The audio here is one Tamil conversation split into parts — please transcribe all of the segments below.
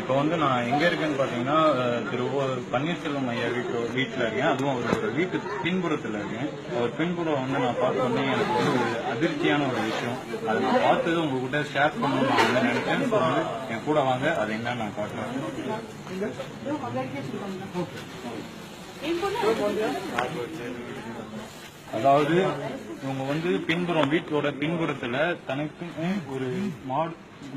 இப்போ வந்து நான் எங்க இருக்கேன்னு பாத்தீங்கன்னா திரு பன்னீர்செல்வம் ஐயா வீட்டு வீட்டில் இருக்கேன். அதுவும் அவரோட வீட்டு பின்புறத்தில் இருக்கேன். அவர் பின்புறம் வந்து நான் பார்த்தோன்னே எனக்கு வந்து ஒரு அதிர்ச்சியான ஒரு விஷயம். அதை நான் பார்த்தது உங்ககிட்ட ஷேர் பண்ணணும்னு நான் வந்து நினைச்சேன் ஸோ வந்து என் கூட வாங்க. அது என்ன நான் காட்டுறேன் அதாவது இவங்க வந்து பின்புறம் வீட்டோட பின்புறத்துல தனக்கு ஒரு மாடு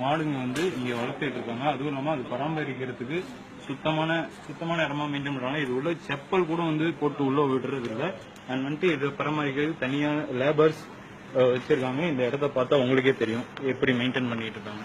மாடுங்க வந்து இங்க வளர்த்துட்டு இருக்காங்க. அதுவும் இல்லாம அது பராமரிக்கிறதுக்கு சுத்தமான சுத்தமான இடமா மெயின்டைன் பண்றாங்க. இது உள்ள செப்பல் கூட வந்து போட்டு உள்ள விடுறது இல்ல. அண்ட் வந்துட்டு இதை பராமரிக்கிறதுக்கு தனியா லேபர்ஸ் வச்சிருக்காங்க. இந்த இடத்த பார்த்தா உங்களுக்கே தெரியும். எப்படி மெயின்டைன் பண்ணிட்டு இருக்காங்க.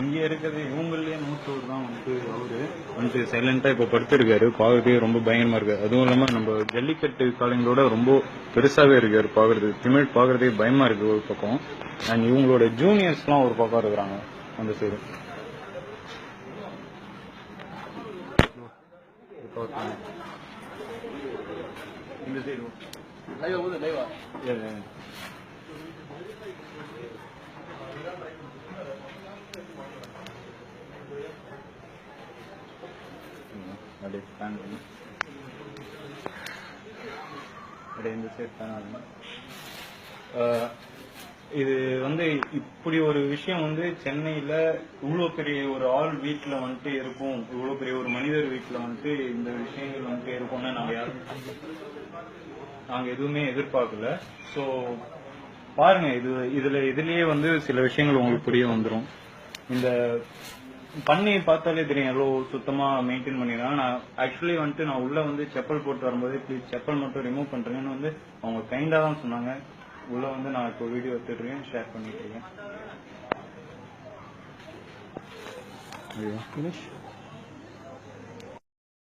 இங்க இருக்கிறது இவங்களே நூற்றோர் தான் வந்து அவரு. வந்து சைலண்டா இப்ப படுத்திருக்காரு. பாக்குறதே ரொம்ப பயங்கரமா இருக்கு. அதுவும் இல்லாம நம்ம ஜல்லிக்கட்டு காலைங்களோட ரொம்ப பெருசாவே இருக்காரு பாக்குறது. திமிழ் பாக்குறதே பயமா இருக்கு ஒரு பக்கம். அண்ட் இவங்களோட ஜூனியர்ஸ் எல்லாம் ஒரு பக்கம் இருக்கிறாங்க. அந்த சைடு இந்த சைடு அப்படியே ஸ்பேன் பண்ணி. அப்படியே இந்த சைட் ஸ்கேன் இது வந்து இப்படி ஒரு விஷயம் வந்து சென்னையில இவ்வளோ பெரிய ஒரு ஆள் வீட்டில் வந்துட்டு இருக்கும். இவ்வளோ பெரிய ஒரு மனிதர் வீட்டில் வந்துட்டு இந்த விஷயங்கள் வந்துட்டு இருக்கும்னு நாங்கள் யாரும் நாங்கள் எதுவுமே எதிர்பார்க்கல. ஸோ பாருங்க இது இதுல இதுலயே வந்து சில விஷயங்கள் உங்களுக்கு புரிய வந்துடும் இந்த பண்ணி பார்த்தாலே தெரியும் எவ்வளவு சுத்தமா மெயின்டைன் பண்ணிருக்காங்க. நான் ஆக்சுவலி வந்துட்டு நான் உள்ள வந்து செப்பல் போட்டு வரும்போது ப்ளீஸ் செப்பல் மட்டும் ரிமூவ் பண்றேன்னு வந்து அவங்க கைண்டா தான் சொன்னாங்க. உள்ள வந்து நான் இப்போ வீடியோ எடுத்துட்டு ஷேர் பண்ணிட்டு இருக்கேன். ஐயோ